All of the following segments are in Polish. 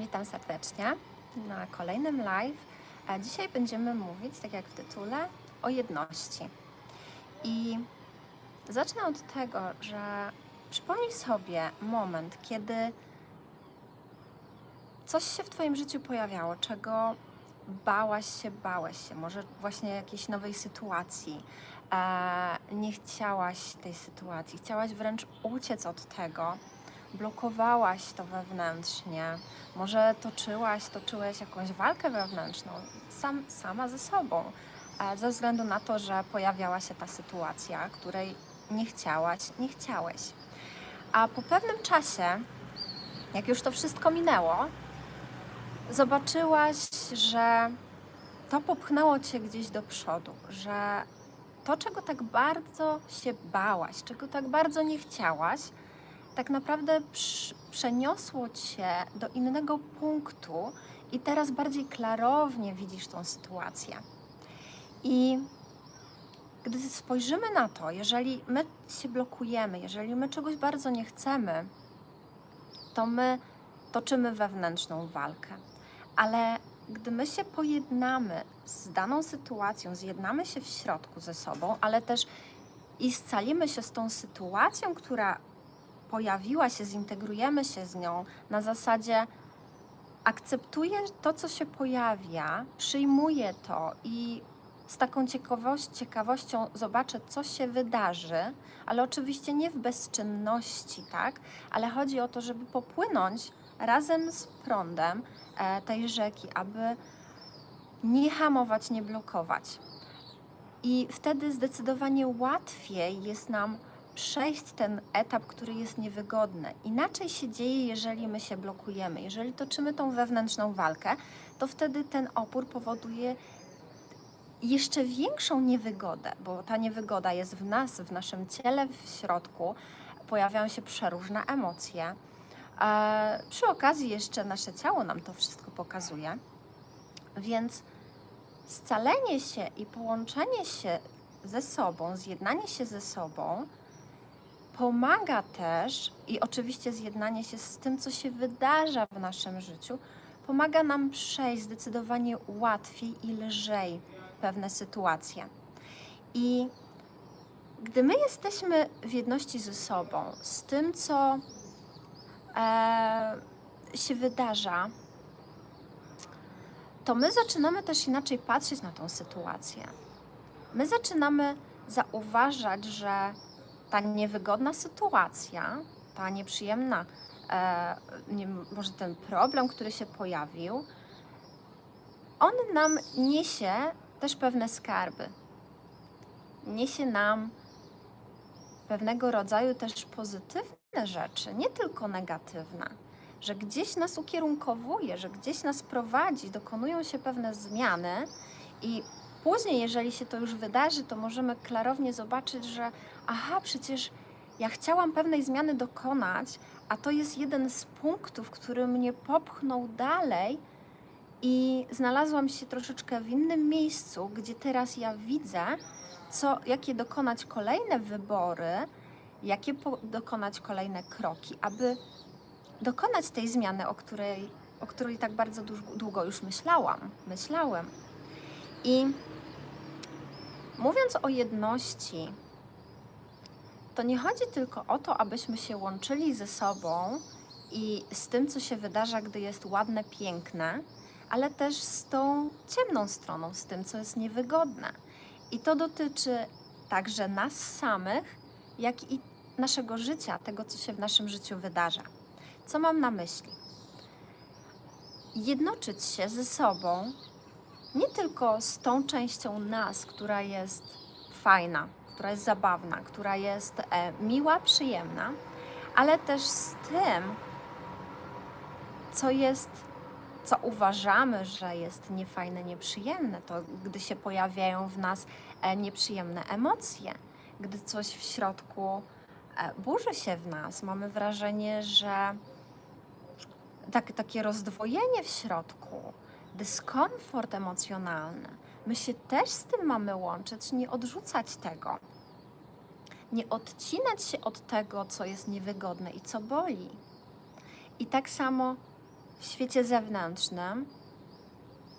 Witam serdecznie na kolejnym live. Dzisiaj będziemy mówić, tak jak w tytule, o jedności. I zacznę od tego, że przypomnij sobie moment, kiedy coś się w Twoim życiu pojawiało, czego bałaś się, bałeś się, może właśnie jakiejś nowej sytuacji. E, nie chciałaś tej sytuacji, chciałaś wręcz uciec od tego, blokowałaś to wewnętrznie, może toczyłaś, toczyłeś jakąś walkę wewnętrzną sam, sama ze sobą, e, ze względu na to, że pojawiała się ta sytuacja, której nie chciałaś, nie chciałeś. A po pewnym czasie, jak już to wszystko minęło, zobaczyłaś, że to popchnęło cię gdzieś do przodu, że to, czego tak bardzo się bałaś, czego tak bardzo nie chciałaś, tak naprawdę przeniosło cię do innego punktu i teraz bardziej klarownie widzisz tą sytuację. I gdy spojrzymy na to, jeżeli my się blokujemy, jeżeli my czegoś bardzo nie chcemy, to my toczymy wewnętrzną walkę. Ale gdy my się pojednamy z daną sytuacją, zjednamy się w środku ze sobą, ale też i scalimy się z tą sytuacją, która pojawiła się, zintegrujemy się z nią na zasadzie akceptuję to, co się pojawia, przyjmuję to i z taką ciekawość, ciekawością zobaczę, co się wydarzy, ale oczywiście nie w bezczynności, tak? Ale chodzi o to, żeby popłynąć razem z prądem e, tej rzeki, aby nie hamować, nie blokować. I wtedy zdecydowanie łatwiej jest nam przejść ten etap, który jest niewygodny. Inaczej się dzieje, jeżeli my się blokujemy. Jeżeli toczymy tą wewnętrzną walkę, to wtedy ten opór powoduje jeszcze większą niewygodę, bo ta niewygoda jest w nas, w naszym ciele, w środku. Pojawiają się przeróżne emocje. E, przy okazji jeszcze nasze ciało nam to wszystko pokazuje. Więc scalenie się i połączenie się ze sobą, zjednanie się ze sobą pomaga też i oczywiście zjednanie się z tym, co się wydarza w naszym życiu, pomaga nam przejść zdecydowanie łatwiej i lżej pewne sytuacje. I gdy my jesteśmy w jedności ze sobą, z tym, co e, się wydarza, to my zaczynamy też inaczej patrzeć na tą sytuację. My zaczynamy zauważać, że ta niewygodna sytuacja, ta nieprzyjemna, e, nie, może ten problem, który się pojawił, on nam niesie też pewne skarby. Niesie nam pewnego rodzaju też pozytywne rzeczy, nie tylko negatywne, że gdzieś nas ukierunkowuje, że gdzieś nas prowadzi, dokonują się pewne zmiany i później, jeżeli się to już wydarzy, to możemy klarownie zobaczyć, że aha, przecież ja chciałam pewnej zmiany dokonać, a to jest jeden z punktów, który mnie popchnął dalej i znalazłam się troszeczkę w innym miejscu, gdzie teraz ja widzę, co, jakie dokonać kolejne wybory, jakie dokonać kolejne kroki, aby dokonać tej zmiany, o której, o której tak bardzo długo, długo już myślałam, myślałem. I mówiąc o jedności, to nie chodzi tylko o to, abyśmy się łączyli ze sobą i z tym, co się wydarza, gdy jest ładne, piękne, ale też z tą ciemną stroną, z tym, co jest niewygodne. I to dotyczy także nas samych, jak i naszego życia, tego, co się w naszym życiu wydarza. Co mam na myśli? Jednoczyć się ze sobą, nie tylko z tą częścią nas, która jest fajna, która jest zabawna, która jest e, miła, przyjemna, ale też z tym, co jest, co uważamy, że jest niefajne, nieprzyjemne, to gdy się pojawiają w nas e, nieprzyjemne emocje, gdy coś w środku e, burzy się w nas, mamy wrażenie, że tak, takie rozdwojenie w środku, dyskomfort emocjonalny. My się też z tym mamy łączyć, nie odrzucać tego. Nie odcinać się od tego, co jest niewygodne i co boli. I tak samo w świecie zewnętrznym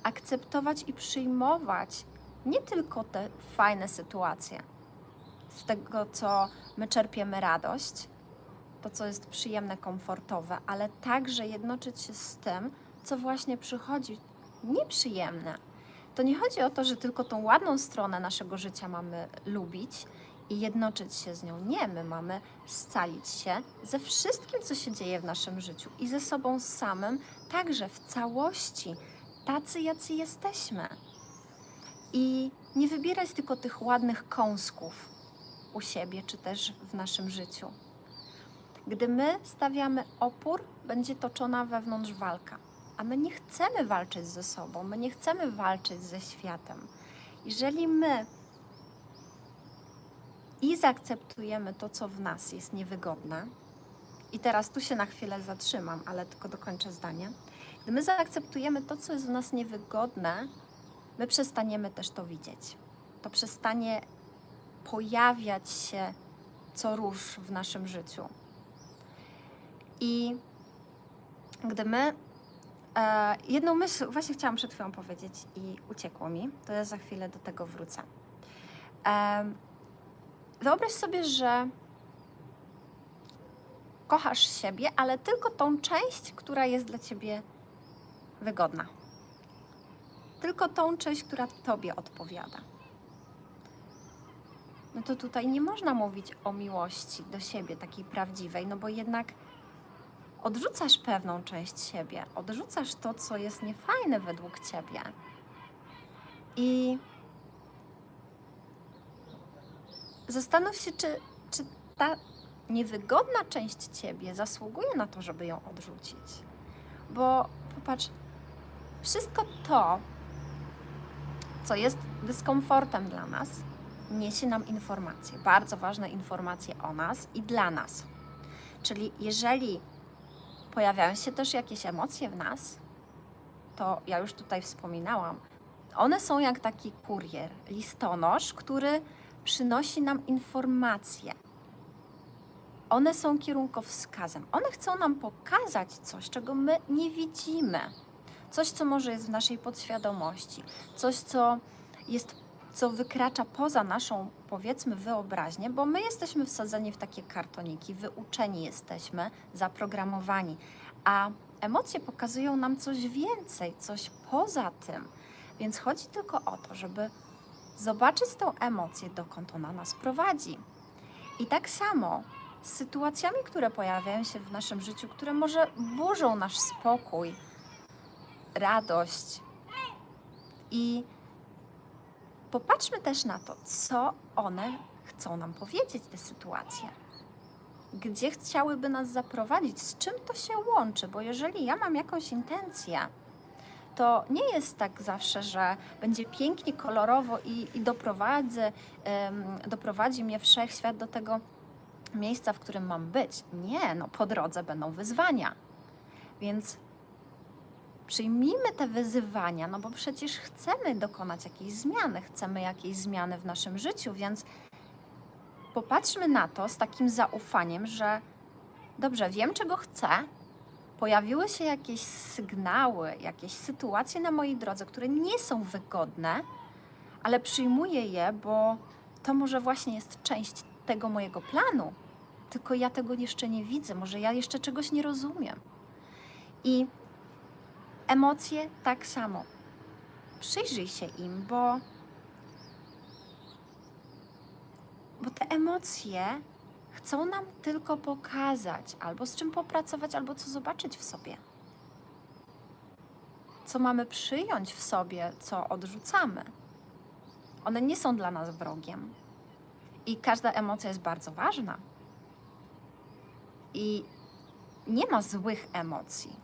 akceptować i przyjmować nie tylko te fajne sytuacje, z tego, co my czerpiemy radość, to, co jest przyjemne, komfortowe, ale także jednoczyć się z tym, co właśnie przychodzi nieprzyjemne. To nie chodzi o to, że tylko tą ładną stronę naszego życia mamy lubić i jednoczyć się z nią. Nie, my mamy scalić się ze wszystkim, co się dzieje w naszym życiu i ze sobą samym, także w całości, tacy, jacy jesteśmy. I nie wybierać tylko tych ładnych kąsków u siebie, czy też w naszym życiu. Gdy my stawiamy opór, będzie toczona wewnątrz walka. My nie chcemy walczyć ze sobą, my nie chcemy walczyć ze światem. Jeżeli my i zaakceptujemy to, co w nas jest niewygodne, i teraz tu się na chwilę zatrzymam, ale tylko dokończę zdanie. Gdy my zaakceptujemy to, co jest w nas niewygodne, my przestaniemy też to widzieć. To przestanie pojawiać się co róż w naszym życiu. I gdy my. E, jedną myśl właśnie chciałam przed chwilą powiedzieć i uciekło mi, to ja za chwilę do tego wrócę. E, wyobraź sobie, że kochasz siebie, ale tylko tą część, która jest dla ciebie wygodna. Tylko tą część, która tobie odpowiada. No to tutaj nie można mówić o miłości do siebie, takiej prawdziwej, no bo jednak odrzucasz pewną część siebie, odrzucasz to, co jest niefajne według ciebie. I zastanów się, czy, czy ta niewygodna część ciebie zasługuje na to, żeby ją odrzucić. Bo popatrz, wszystko to, co jest dyskomfortem dla nas, niesie nam informacje, bardzo ważne informacje o nas i dla nas. Czyli jeżeli pojawiają się też jakieś emocje w nas, to ja już tutaj wspominałam, one są jak taki kurier, listonosz, który przynosi nam informacje. One są kierunkowskazem. One chcą nam pokazać coś, czego my nie widzimy. Coś, co może jest w naszej podświadomości, coś, co jest, co wykracza poza naszą, powiedzmy, wyobraźnię, bo my jesteśmy wsadzeni w takie kartoniki, wyuczeni jesteśmy, zaprogramowani, a emocje pokazują nam coś więcej, coś poza tym. Więc chodzi tylko o to, żeby zobaczyć tą emocję, dokąd ona nas prowadzi. I tak samo z sytuacjami, które pojawiają się w naszym życiu, które może burzą nasz spokój, radość. I popatrzmy też na to, co one chcą nam powiedzieć, te sytuacje. Gdzie chciałyby nas zaprowadzić, z czym to się łączy, bo jeżeli ja mam jakąś intencję, to nie jest tak zawsze, że będzie pięknie, kolorowo i, i doprowadzi, em, doprowadzi mnie wszechświat do tego miejsca, w którym mam być. Nie, no po drodze będą wyzwania. Więc przyjmijmy te wyzwania, no bo przecież chcemy dokonać jakiejś zmiany, chcemy jakiejś zmiany w naszym życiu, więc popatrzmy na to z takim zaufaniem, że dobrze, wiem czego chcę, pojawiły się jakieś sygnały, jakieś sytuacje na mojej drodze, które nie są wygodne, ale przyjmuję je, bo to może właśnie jest część tego mojego planu, tylko ja tego jeszcze nie widzę, może ja jeszcze czegoś nie rozumiem. I emocje tak samo. Przyjrzyj się im, bo, bo te emocje chcą nam tylko pokazać, albo z czym popracować, albo co zobaczyć w sobie. Co mamy przyjąć w sobie, co odrzucamy. One nie są dla nas wrogiem. I każda emocja jest bardzo ważna. I nie ma złych emocji.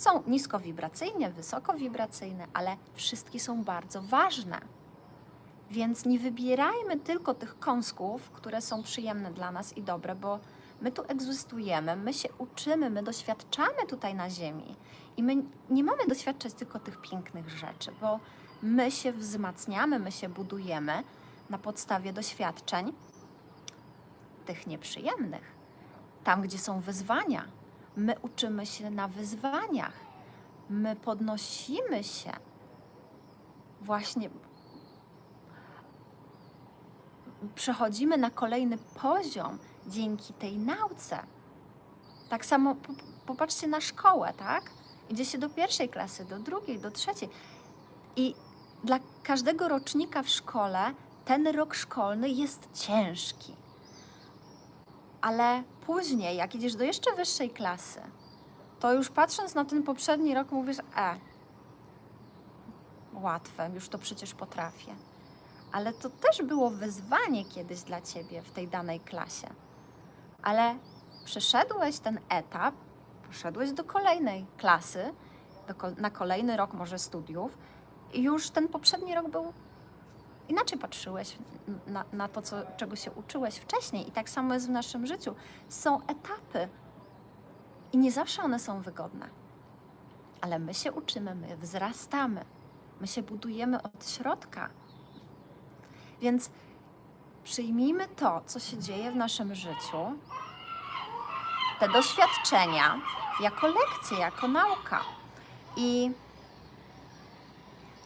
Są niskowibracyjne, wysokowibracyjne, ale wszystkie są bardzo ważne. Więc nie wybierajmy tylko tych kąsków, które są przyjemne dla nas i dobre, bo my tu egzystujemy, my się uczymy, my doświadczamy tutaj na Ziemi. I my nie mamy doświadczać tylko tych pięknych rzeczy, bo my się wzmacniamy, my się budujemy na podstawie doświadczeń tych nieprzyjemnych. Tam, gdzie są wyzwania, my uczymy się na wyzwaniach. my podnosimy się właśnie przechodzimy na kolejny poziom dzięki tej nauce. Tak samo po- popatrzcie na szkołę, tak? Idzie się do pierwszej klasy, do drugiej, do trzeciej. I dla każdego rocznika w szkole ten rok szkolny jest ciężki. Ale później, jak idziesz do jeszcze wyższej klasy, to już patrząc na ten poprzedni rok mówisz, e, łatwe, już to przecież potrafię. Ale to też było wyzwanie kiedyś dla ciebie w tej danej klasie. Ale przeszedłeś ten etap, poszedłeś do kolejnej klasy, do, na kolejny rok może studiów i już ten poprzedni rok był inaczej patrzyłeś na, na to, co, czego się uczyłeś wcześniej. I tak samo jest w naszym życiu. Są etapy i nie zawsze one są wygodne. Ale my się uczymy, my wzrastamy, my się budujemy od środka. Więc przyjmijmy to, co się dzieje w naszym życiu, te doświadczenia, jako lekcje, jako nauka. I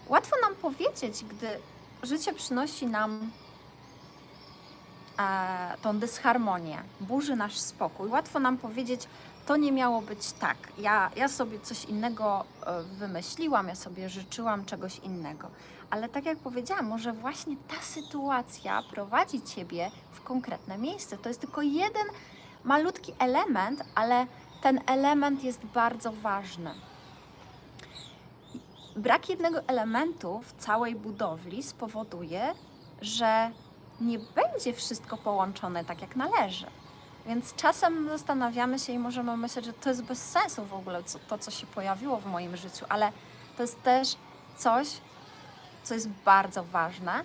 łatwo nam powiedzieć, gdy życie przynosi nam e, tą dysharmonię, burzy nasz spokój. Łatwo nam powiedzieć, to nie miało być tak. Ja, ja sobie coś innego e, wymyśliłam, ja sobie życzyłam czegoś innego. Ale tak jak powiedziałam, może właśnie ta sytuacja prowadzi ciebie w konkretne miejsce. To jest tylko jeden malutki element, ale ten element jest bardzo ważny. Brak jednego elementu w całej budowli spowoduje, że nie będzie wszystko połączone tak jak należy. Więc czasem zastanawiamy się i możemy myśleć, że to jest bez sensu w ogóle co, to, co się pojawiło w moim życiu, ale to jest też coś, co jest bardzo ważne,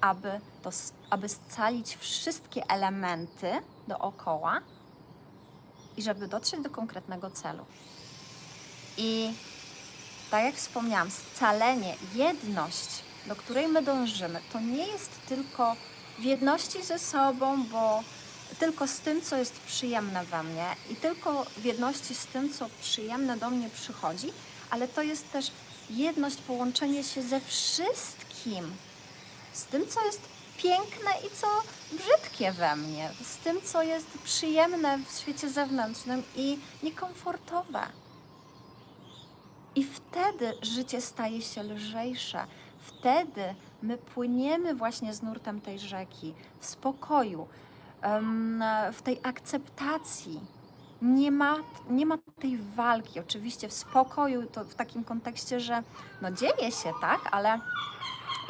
aby, to, aby scalić wszystkie elementy dookoła i żeby dotrzeć do konkretnego celu. I tak jak wspomniałam, scalenie, jedność, do której my dążymy, to nie jest tylko w jedności ze sobą, bo tylko z tym, co jest przyjemne we mnie i tylko w jedności z tym, co przyjemne do mnie przychodzi, ale to jest też jedność, połączenie się ze wszystkim, z tym, co jest piękne i co brzydkie we mnie, z tym, co jest przyjemne w świecie zewnętrznym i niekomfortowe. I wtedy życie staje się lżejsze. Wtedy my płyniemy właśnie z nurtem tej rzeki, w spokoju, w tej akceptacji. Nie ma, nie ma tej walki. Oczywiście w spokoju, to w takim kontekście, że no dzieje się, tak, ale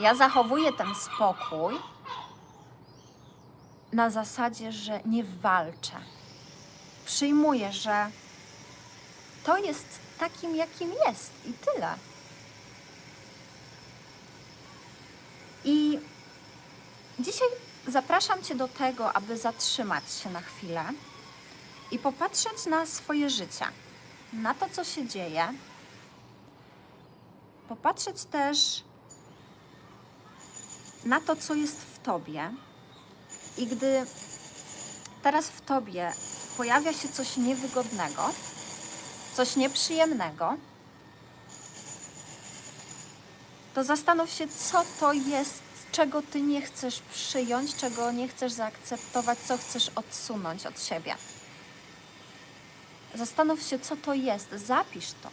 ja zachowuję ten spokój na zasadzie, że nie walczę. Przyjmuję, że to jest takim, jakim jest i tyle. I dzisiaj zapraszam Cię do tego, aby zatrzymać się na chwilę i popatrzeć na swoje życie, na to, co się dzieje. Popatrzeć też na to, co jest w Tobie. I gdy teraz w Tobie pojawia się coś niewygodnego, coś nieprzyjemnego, to zastanów się, co to jest, czego ty nie chcesz przyjąć, czego nie chcesz zaakceptować, co chcesz odsunąć od siebie. Zastanów się, co to jest, zapisz to,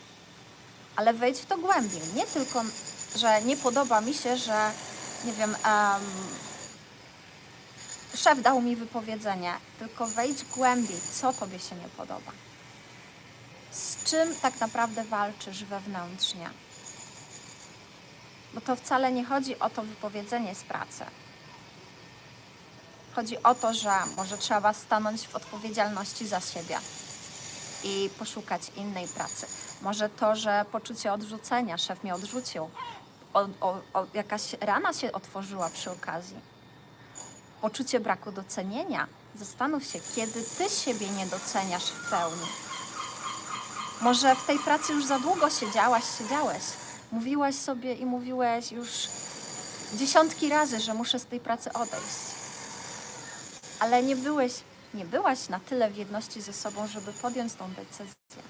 ale wejdź w to głębiej. Nie tylko, że nie podoba mi się, że nie wiem, em, szef dał mi wypowiedzenie, tylko wejdź głębiej, co tobie się nie podoba czym tak naprawdę walczysz wewnętrznie. Bo to wcale nie chodzi o to wypowiedzenie z pracy. Chodzi o to, że może trzeba stanąć w odpowiedzialności za siebie i poszukać innej pracy. Może to, że poczucie odrzucenia, szef mnie odrzucił, o, o, o, jakaś rana się otworzyła przy okazji. Poczucie braku docenienia. Zastanów się, kiedy ty siebie nie doceniasz w pełni. Może w tej pracy już za długo siedziałaś, siedziałeś. Mówiłaś sobie i mówiłeś już dziesiątki razy, że muszę z tej pracy odejść. Ale nie byłeś, nie byłaś na tyle w jedności ze sobą, żeby podjąć tą decyzję.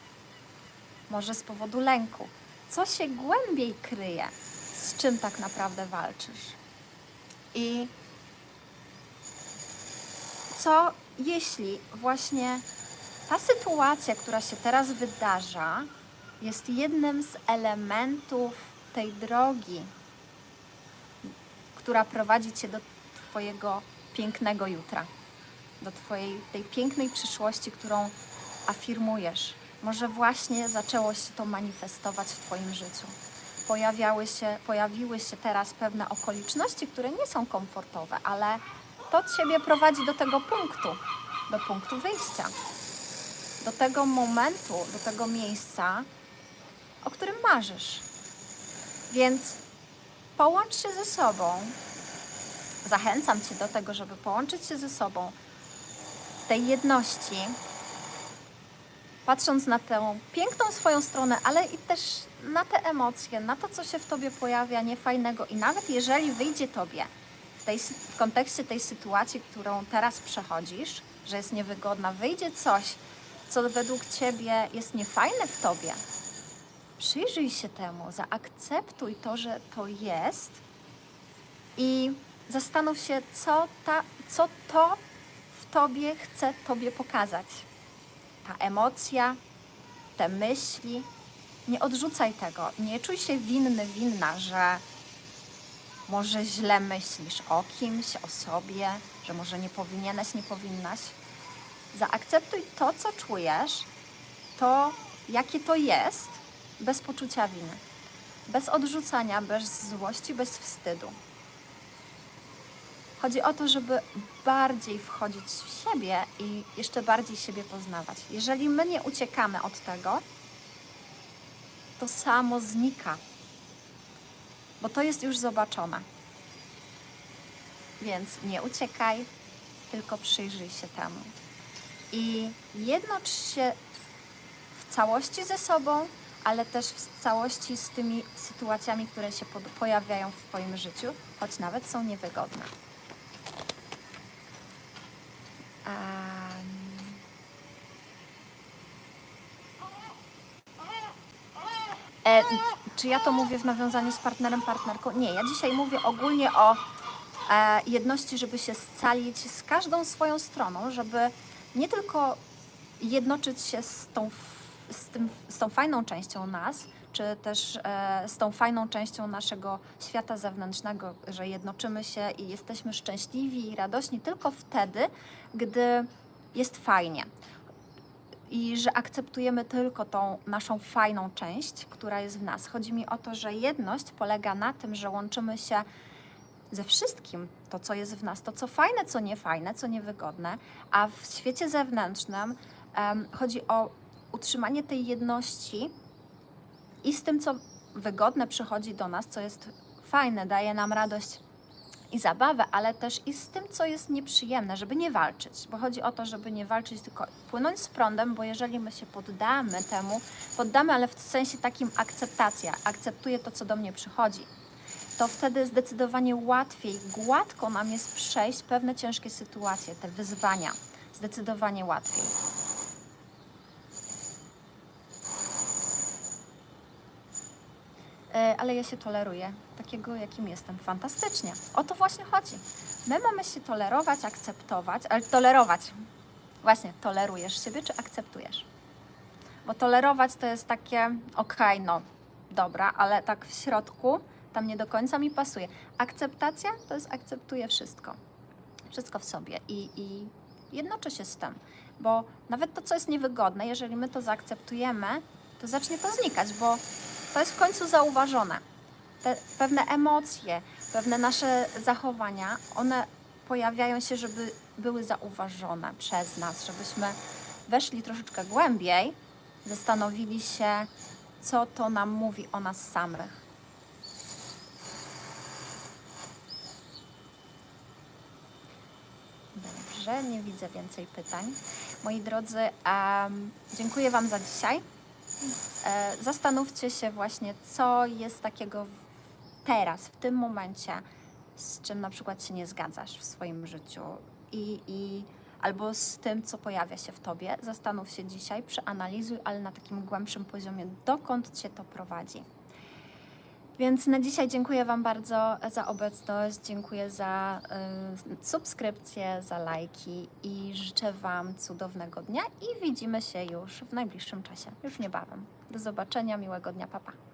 Może z powodu lęku, co się głębiej kryje, z czym tak naprawdę walczysz. I co jeśli właśnie ta sytuacja, która się teraz wydarza, jest jednym z elementów tej drogi, która prowadzi cię do Twojego pięknego jutra, do Twojej tej pięknej przyszłości, którą afirmujesz. Może właśnie zaczęło się to manifestować w Twoim życiu. Pojawiały się, pojawiły się teraz pewne okoliczności, które nie są komfortowe, ale to Ciebie prowadzi do tego punktu, do punktu wyjścia, do tego momentu, do tego miejsca, o którym marzysz. Więc połącz się ze sobą. Zachęcam Cię do tego, żeby połączyć się ze sobą w tej jedności, patrząc na tę piękną swoją stronę, ale i też na te emocje, na to, co się w Tobie pojawia niefajnego i nawet jeżeli wyjdzie Tobie w, tej, w kontekście tej sytuacji, którą teraz przechodzisz, że jest niewygodna, wyjdzie coś, co według Ciebie jest niefajne w Tobie, przyjrzyj się temu, zaakceptuj to, że to jest i zastanów się, co, ta, co to w Tobie chce Tobie pokazać. Ta emocja, te myśli. Nie odrzucaj tego. Nie czuj się winny, winna, że może źle myślisz o kimś, o sobie, że może nie powinieneś, nie powinnaś. Zaakceptuj to, co czujesz, to, jakie to jest, bez poczucia winy, bez odrzucania, bez złości, bez wstydu. Chodzi o to, żeby bardziej wchodzić w siebie i jeszcze bardziej siebie poznawać. Jeżeli my nie uciekamy od tego, to samo znika, bo to jest już zobaczone. Więc nie uciekaj, tylko przyjrzyj się temu. I jednocz się w całości ze sobą, ale też w całości z tymi sytuacjami, które się pojawiają w Twoim życiu, choć nawet są niewygodne. Em, E, czy ja to mówię w nawiązaniu z partnerem, partnerką? Nie, ja dzisiaj mówię ogólnie o e, jedności, żeby się scalić z każdą swoją stroną, żeby nie tylko jednoczyć się z tą, z tym, z tą fajną częścią nas, czy też e, z tą fajną częścią naszego świata zewnętrznego, że jednoczymy się i jesteśmy szczęśliwi i radośni tylko wtedy, gdy jest fajnie. I że akceptujemy tylko tą naszą fajną część, która jest w nas. Chodzi mi o to, że jedność polega na tym, że łączymy się ze wszystkim, to co jest w nas, to co fajne, co niefajne, co niewygodne, a w świecie zewnętrznym em, chodzi o utrzymanie tej jedności i z tym, co wygodne przychodzi do nas, co jest fajne, daje nam radość i zabawę, ale też i z tym, co jest nieprzyjemne, żeby nie walczyć, bo chodzi o to, żeby nie walczyć, tylko płynąć z prądem, bo jeżeli my się poddamy temu, poddamy, ale w sensie takim akceptacja, akceptuję to, co do mnie przychodzi, to wtedy zdecydowanie łatwiej, gładko nam jest przejść pewne ciężkie sytuacje, te wyzwania. Zdecydowanie łatwiej. E, ale ja się toleruję, takiego jakim jestem. Fantastycznie. O to właśnie chodzi. My mamy się tolerować, akceptować, ale tolerować. Właśnie, tolerujesz siebie czy akceptujesz? Bo tolerować to jest takie, okej, no dobra, ale tak w środku tam nie do końca mi pasuje. Akceptacja to jest akceptuję wszystko. Wszystko w sobie i, i jednoczę się z tym. Bo nawet to, co jest niewygodne, jeżeli my to zaakceptujemy, to zacznie to znikać, bo to jest w końcu zauważone. Te pewne emocje, pewne nasze zachowania, one pojawiają się, żeby były zauważone przez nas, żebyśmy weszli troszeczkę głębiej, zastanowili się, co to nam mówi o nas samych. Dobrze, nie widzę więcej pytań. Moi drodzy, em, dziękuję Wam za dzisiaj. E, zastanówcie się właśnie, co jest takiego teraz, w tym momencie, z czym na przykład się nie zgadzasz w swoim życiu i, i albo z tym, co pojawia się w tobie. Zastanów się dzisiaj, przeanalizuj, ale na takim głębszym poziomie, dokąd cię to prowadzi. Więc na dzisiaj dziękuję Wam bardzo za obecność, dziękuję za y, subskrypcje, za lajki i życzę Wam cudownego dnia i widzimy się już w najbliższym czasie, już niebawem. Do zobaczenia, miłego dnia, papa. Pa.